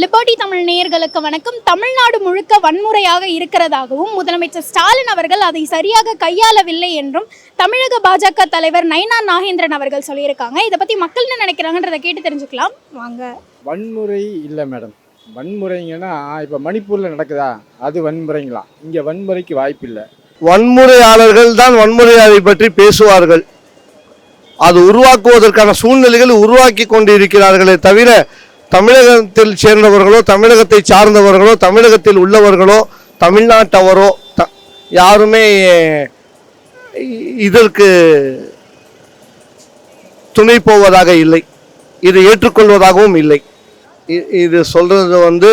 Liberty Tamil நேயர்களுக்கு வணக்கம். தமிழ்நாடு முழுக்க வன்முறையாக இருக்கிறதாகவும் முதலமைச்சர் ஸ்டாலின் அவர்கள் அதை சரியாக கையாளவில்லை என்றும் தமிழக பாஜக தலைவர் நைனா நாகேந்திரன் அவர்கள் சொல்லியிருக்காங்க. இதை பத்தி மக்கள் என்ன நினைக்கிறாங்கன்றதை கேட்டு தெரிஞ்சுக்கலாம். வாங்க. வன்முறை இல்லை மேடம். வன்முறைங்கன்னா இப்போ மணிப்பூரில் நடக்குதா? அது வன்முறைங்களா? இங்கே வன்முறைக்கு வாய்ப்பில்லை வன்முறையாளர்கள் தான் வன்முறையாளரை பற்றி பேசுவார்கள். அது உருவாக்குவதற்கான சூழ்நிலைகள் உருவாக்கி கொண்டிருக்கிறார்களே தவிர தமிழகத்தில் சேர்ந்தவர்களோ தமிழகத்தை சார்ந்தவர்களோ தமிழகத்தில் உள்ளவர்களோ தமிழ்நாட்டவரோ த யாருமே இதற்கு துணை போவதாக இல்லை. இது ஏற்றுக்கொள்வதாகவும் இல்லை. இது சொல்கிறது வந்து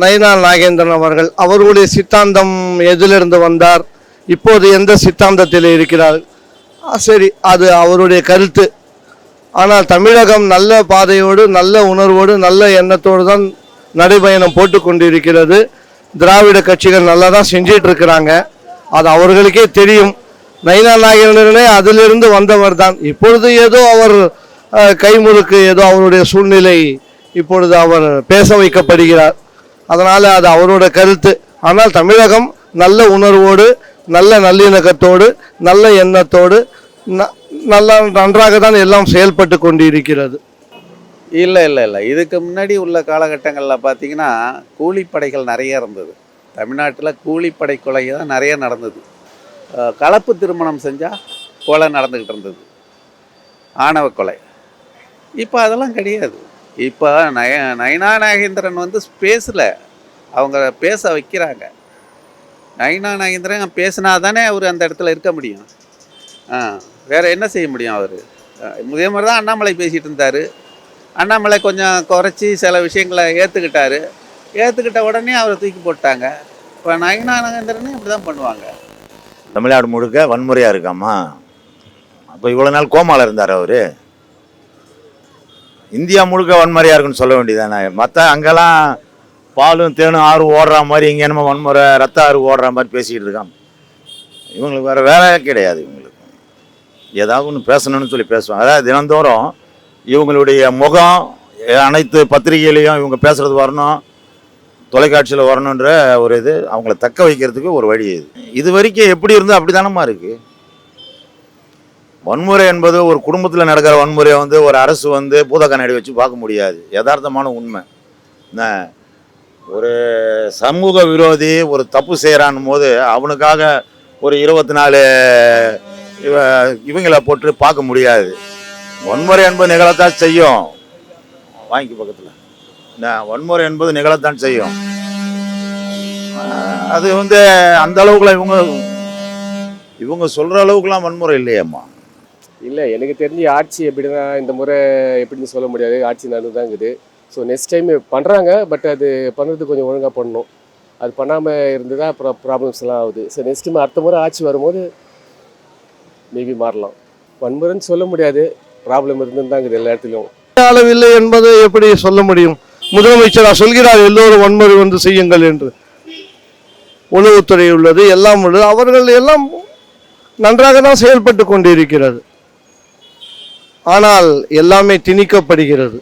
நயனா நாகேந்திரன் அவர்கள். அவர்களுடைய சித்தாந்தம் எதிலிருந்து வந்தார்? இப்போது எந்த சித்தாந்தத்தில் இருக்கிறார்? சரி அது அவருடைய கருத்து. ஆனால் தமிழகம் நல்ல பாதையோடு நல்ல உணர்வோடு நல்ல எண்ணத்தோடு தான் நடைபயணம் போட்டு கொண்டிருக்கிறது. திராவிட கட்சிகள் நல்லா தான் செஞ்சிட்டு இருக்கிறாங்க அது அவர்களுக்கே தெரியும். நயினா நாகேந்திரனே அதிலிருந்து வந்தவர் தான் இப்பொழுது ஏதோ அவர் கைமுறுக்கு ஏதோ அவருடைய சூழ்நிலை இப்பொழுது அவர் பேச வைக்கப்படுகிறார். அதனால் அது அவரோட கருத்து. ஆனால் தமிழகம் நல்ல உணர்வோடு நல்ல நல்லிணக்கத்தோடு நல்ல எண்ணத்தோடு ந- நல்லா நன்றாக தான் எல்லாம் செயல்பட்டு கொண்டு இருக்கிறது இல்லை இல்லை இல்லை. இதுக்கு முன்னாடி உள்ள காலகட்டங்களில் பார்த்தீங்கன்னா கூலிப்படைகள் நிறைய இருந்தது. தமிழ்நாட்டில் கூலிப்படை கொலை தான் நிறைய நடந்தது. கலப்பு திருமணம் செஞ்சால் கொலை நடந்துக்கிட்டு இருந்தது. ஆணவ கொலை. இப்போ அதெல்லாம் கிடையாது. இப்போ நய நயனா நாகேந்திரன் வந்து பேசல. அவங்க பேச வைக்கிறாங்க. நயனா நாகேந்திரன் பேசினா தானே அவர் அந்த இடத்துல இருக்க முடியும். ஆ. வேற என்ன செய்ய முடியும் அவர்? இதே மாதிரி தான் அண்ணாமலை பேசிகிட்டு இருந்தார். அண்ணாமலை கொஞ்சம் குறைச்சி சில விஷயங்களை ஏற்றுக்கிட்டார் ஏற்றுக்கிட்ட உடனே அவரை தூக்கி போட்டாங்க. இப்போ நயனா நாகேந்திரனும் இப்படி தான் பண்ணுவாங்க. தமிழ்நாடு முழுக்க வன்முறையாக இருக்காமா அப்போ இவ்வளோ நாள் கோமாவில் இருந்தார் அவர். இந்தியா முழுக்க வன்முறையாக இருக்குன்னு சொல்ல வேண்டியதானே மற்ற அங்கெல்லாம் பாலும் தேனும் ஆறு ஓடுற மாதிரி இங்கே என்னமோ வன்முறை ரத்த ஆறு ஓடுற மாதிரி பேசிக்கிட்டு இருக்கான் இவங்களுக்கு வேறு வேலை கிடையாது இவங்களுக்கு. ஏதாவது ஒன்று பேசணும்னு சொல்லி பேசுவாங்க. அதாவது தினந்தோறும் இவங்களுடைய முகம் அனைத்து பத்திரிகையிலையும் இவங்க பேசுகிறது வரணும் தொலைக்காட்சியில் வரணுன்ற ஒரு இது அவங்கள தக்க வைக்கிறதுக்கு ஒரு வழி இது. இது வரைக்கும் எப்படி இருந்தால் அப்படி தானம்மா இருக்கு. வன்முறை என்பது ஒரு குடும்பத்தில் நடக்கிற வன்முறையை வந்து ஒரு அரசு வந்து பூத கண்ணாடி வச்சு பார்க்க முடியாது. யதார்த்தமான உண்மை. என்ன? ஒரு சமூக விரோதி ஒரு தப்பு செய்கிறான் போது அவனுக்காக ஒரு இருபத்தி நாலு இவ இவங்களை போட்டு பார்க்க முடியாது. வன்முறை என்பது நிகழத்தான் செய்யும். வாங்கி பக்கத்தில். என்ன வன்முறை என்பது நிகழத்தான் செய்யும். அது வந்து அந்த அளவுக்குலாம் இவங்க இவங்க சொல்ற அளவுக்குலாம் வன்முறை இல்லையம்மா. இல்லை எனக்கு தெரிஞ்சு ஆட்சி எப்படின்னா இந்த முறை எப்படின்னு சொல்ல முடியாது. ஆட்சி நடந்து தான் இருக்குது. ஸோ நெக்ஸ்ட் டைம் பண்ணுறாங்க பட் அது பண்ணுறது கொஞ்சம் ஒழுங்காக பண்ணணும். அது பண்ணாமல் இருந்து தான் அப்புறம் ப்ராப்ளம்ஸ்லாம் ஆகுது. ஸோ நெக்ஸ்ட் டைம் அடுத்த முறை ஆட்சி வரும்போது மேபி மாறலாம். வன்முறைன்னு சொல்ல முடியாது. ப்ராப்ளம் இருந்துன்னு எல்லா இடத்துலையும் அளவில்லை என்பதை எப்படி சொல்ல முடியும்? முதலமைச்சரா சொல்கிறார் எல்லோரும் வன்முறை வந்து செய்யுங்கள் என்று. உளவுத்துறை உள்ளது எல்லாம் உள்ளது. அவர்கள் எல்லாம் நன்றாக தான் செயல்பட்டு கொண்டிருக்கிறது. ஆனால் எல்லாமே திணிக்கப்படுகிறது.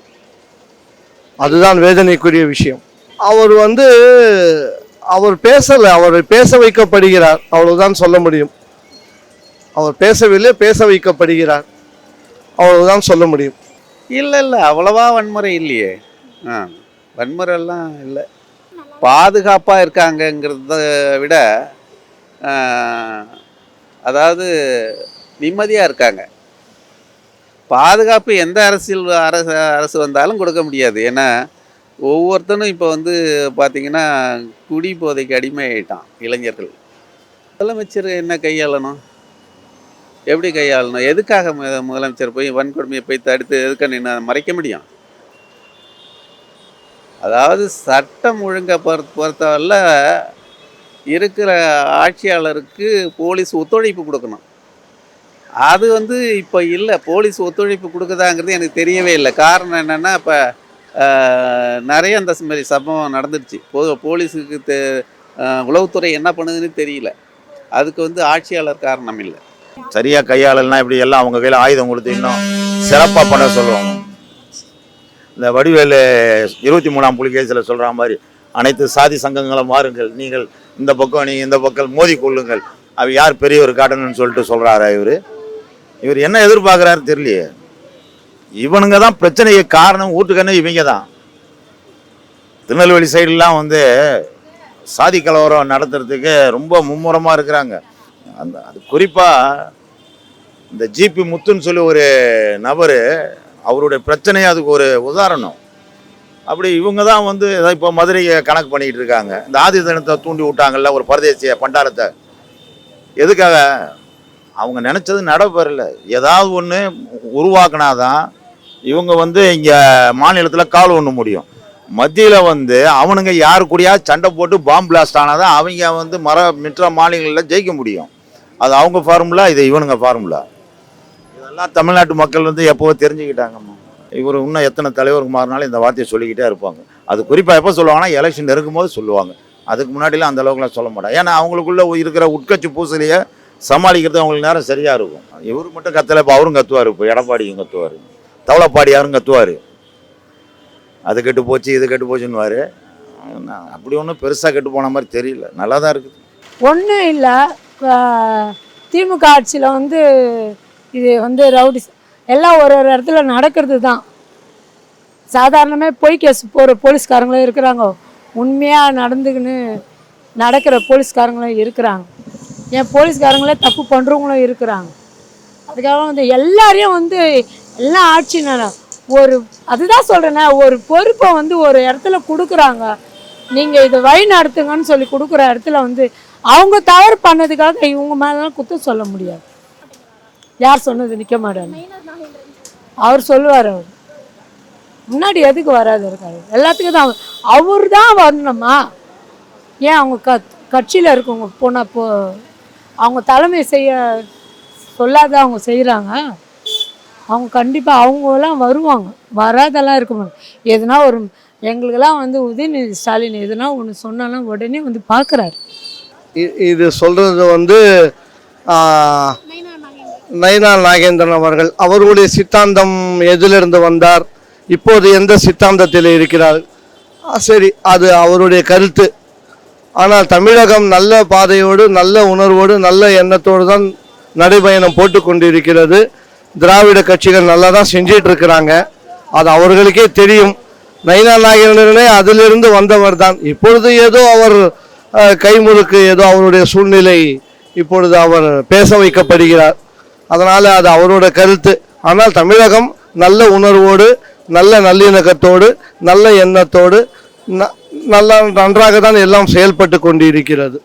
அதுதான் வேதனைக்குரிய விஷயம். அவர் வந்து அவர் பேசலை அவர் பேச வைக்கப்படுகிறார். அவ்வளவுதான் சொல்ல முடியும். அவர் பேசவில்லை பேச வைக்கப்படுகிறார். அவ்வளவுதான் சொல்ல முடியும். இல்லை இல்லை அவ்வளவா வன்முறை இல்லையே. ஆ வன்முறைலாம் இல்லை. பாதுகாப்பாக இருக்காங்கங்கிறத விட அதாவது நிம்மதியாக இருக்காங்க. பாதுகாப்பு எந்த அரசியல் அரசு அரசு வந்தாலும் கொடுக்க முடியாது. ஏன்னா ஒவ்வொருத்தனும் இப்போ வந்து பார்த்திங்கன்னா குடி போதைக்கு அடிமையாயிட்டான் இளைஞர்கள். முதலமைச்சர் என்ன கையாளணும்? எப்படி கையாளணும்? எதுக்காக முதலமைச்சர் போய் வன்கொடுமையை போய் தடுத்து எதுக்க நின்று மறைக்க முடியும்? அதாவது சட்டம் ஒழுங்கை பொறுத்த பொறுத்தவரையில் இருக்கிற ஆட்சியாளருக்கு போலீஸ் ஒத்துழைப்பு கொடுக்கணும். அது வந்து இப்போ இல்லை. போலீஸ் ஒத்துழைப்பு கொடுக்குதாங்கிறது எனக்கு தெரியவே இல்லை. காரணம் என்னென்னா இப்போ நிறைய அந்த மாதிரி சம்பவம் நடந்துடுச்சு. போ போலீஸுக்கு தெ உளவுத்துறை என்ன பண்ணுதுன்னு தெரியல. அதுக்கு வந்து ஆட்சியாளர் காரணம் இல்லை. சரியா கையாளலாம் இப்படி எல்லாம் அவங்க கையில் ஆயுதம் கொடுத்து இன்னும் சிறப்பாக பண்ண சொல்லுவாங்க. இந்த வடிவேலு இருபத்தி மூணாம் புலிகேசில் சொல்கிற மாதிரி அனைத்து சாதி சங்கங்களும் மாறுங்கள் நீங்கள் இந்த பக்கம் நீங்கள் இந்த பக்கம் மோதி கொள்ளுங்கள். அவ யார் பெரியவர் காட்டணும்னு சொல்லிட்டு சொல்கிறாரா இவர்? இவர் என்ன எதிர்பார்க்குறாரு தெரியலையே. இவனுங்க தான் பிரச்சனைக்கு காரணம் வீட்டுக்கண்ணு இவங்க தான். திருநெல்வேலி சைடுலாம் வந்து சாதி கலவரம் நடத்துறதுக்கு ரொம்ப மும்முரமாக இருக்கிறாங்க. அந்த அது குறிப்பாக இந்த ஜிபி முத்துன்னு சொல்லி ஒரு நபர் அவருடைய பிரச்சனையே அதுக்கு ஒரு உதாரணம். அப்படி இவங்க தான் வந்து இப்போ மதுரையை கணக்கு பண்ணிக்கிட்டு இருக்காங்க. இந்த ஆதி தினத்தை தூண்டி விட்டாங்கல்ல ஒரு பரதேசிய பண்டாரத்தை. எதுக்காக? அவங்க நினச்சது நடைபெறல. ஏதாவது ஒன்று உருவாக்குனாதான் இவங்க வந்து இங்கே மாநிலத்தில் கால் ஒன்று முடியும். மத்தியில் வந்து அவனுங்க யாரு கூடயா சண்டை போட்டு பாம்பு பிளாஸ்ட் ஆனாதான் அவங்க வந்து மர மற்ற மாநிலங்களில் ஜெயிக்க முடியும். அது அவங்க ஃபார்முலா இது இவனுங்க ஃபார்முலா இதெல்லாம் தமிழ்நாட்டு மக்கள் வந்து எப்போவோ தெரிஞ்சுக்கிட்டாங்கம்மா. இவர் இன்னும் எத்தனை தலைவருக்கு மாறினாலும் இந்த வார்த்தையை சொல்லிக்கிட்டே இருப்பாங்க. அது குறிப்பாக எப்போ சொல்லுவாங்கன்னா எலெக்ஷன் இருக்கும்போது சொல்லுவாங்க. அதுக்கு முன்னாடிலாம் அந்த அளவுக்குலாம் சொல்ல மாட்டாங்க. ஏன்னா அவங்களுக்குள்ள இருக்கிற உட்கட்சி பூசலையே சமாளிக்கிறது அவங்களுக்கு நேரம் சரியாக இருக்கும். இவர் மட்டும் கத்தலை இப்போ அவரும் கத்துவார் இப்போ எடப்பாடியும் கத்துவார். தவளைப்பாடியாரும் கத்துவார். அது கெட்டு போச்சு இது கெட்டு போச்சுன்னுவார். அப்படி ஒன்றும் பெருசாக கெட்டு போன மாதிரி தெரியல. நல்லா தான் இருக்குது. ஒன்றும் இல்லை. திமுக ஆட்சியில் வந்து இது வந்து ரவுடி எல்லாம் ஒரு ஒரு இடத்துல நடக்கிறது தான். சாதாரணமே பொய் கேஸ் போகிற போலீஸ்காரங்களும் இருக்கிறாங்க. உண்மையாக நடந்துக்கின்னு நடக்கிற போலீஸ்காரங்களும் இருக்கிறாங்க. ஏன் போலீஸ்காரங்களே தப்பு பண்ணுறவங்களும் இருக்கிறாங்க. அதுக்காக வந்து எல்லாரையும் வந்து எல்லாம் ஆட்சி ஒரு அதுதான் சொல்கிறேனே ஒரு பொறுப்பை வந்து ஒரு இடத்துல கொடுக்குறாங்க. நீங்கள் இதை வழி நடத்துங்கன்னு சொல்லி கொடுக்குற இடத்துல வந்து அவங்க தவறு பண்ணதுக்காக இவங்க மேலாம் குத்தம் சொல்ல முடியாது. யார் சொன்னது நிற்க மாட்டாங்க. அவர் சொல்லுவார். அவர் முன்னாடி எதுக்கு வராது இருக்காரு? எல்லாத்துக்கும் தான் அவர் தான் வரணுமா? ஏன் அவங்க க கட்சியில் இருக்கவங்க போனால் போ அவங்க தலைமை செய்ய சொல்லாத அவங்க செய்கிறாங்க அவங்க கண்டிப்பாக அவங்கெல்லாம் வருவாங்க. வராதெல்லாம் இருக்க முடியும் எதுனா ஒரு எங்களுக்கெல்லாம் வந்து உதயநிதி ஸ்டாலின் எதுனா ஒன்று சொன்னாலும் உடனே வந்து பார்க்குறாரு இது சொல்கிறது வந்து நயனா நாகேந்திரன் அவர்கள். அவர்களுடைய சித்தாந்தம் எதிலிருந்து வந்தார்? இப்போது எந்த சித்தாந்தத்தில் இருக்கிறார்? சரி அது அவருடைய கருத்து. ஆனால் தமிழகம் நல்ல பாதையோடு நல்ல உணர்வோடு நல்ல எண்ணத்தோடு தான் நடைபயணம் போட்டு கொண்டிருக்கிறது. திராவிட கட்சிகள் நல்லா தான் செஞ்சிட்டு இருக்கிறாங்க அது அவர்களுக்கே தெரியும். நயினா நாகேந்திரனே அதிலிருந்து வந்தவர் தான் இப்பொழுது ஏதோ அவர் கைமுறுக்கு ஏதோ அவருடைய சூழ்நிலை இப்பொழுது அவர் பேச வைக்கப்படுகிறார். அதனால் அது அவரோட கருத்து. ஆனால் தமிழகம் நல்ல உணர்வோடு நல்ல நல்லிணக்கத்தோடு நல்ல எண்ணத்தோடு ந- நல்லா நன்றாக தான் எல்லாம் செயல்பட்டு கொண்டிருக்கிறது.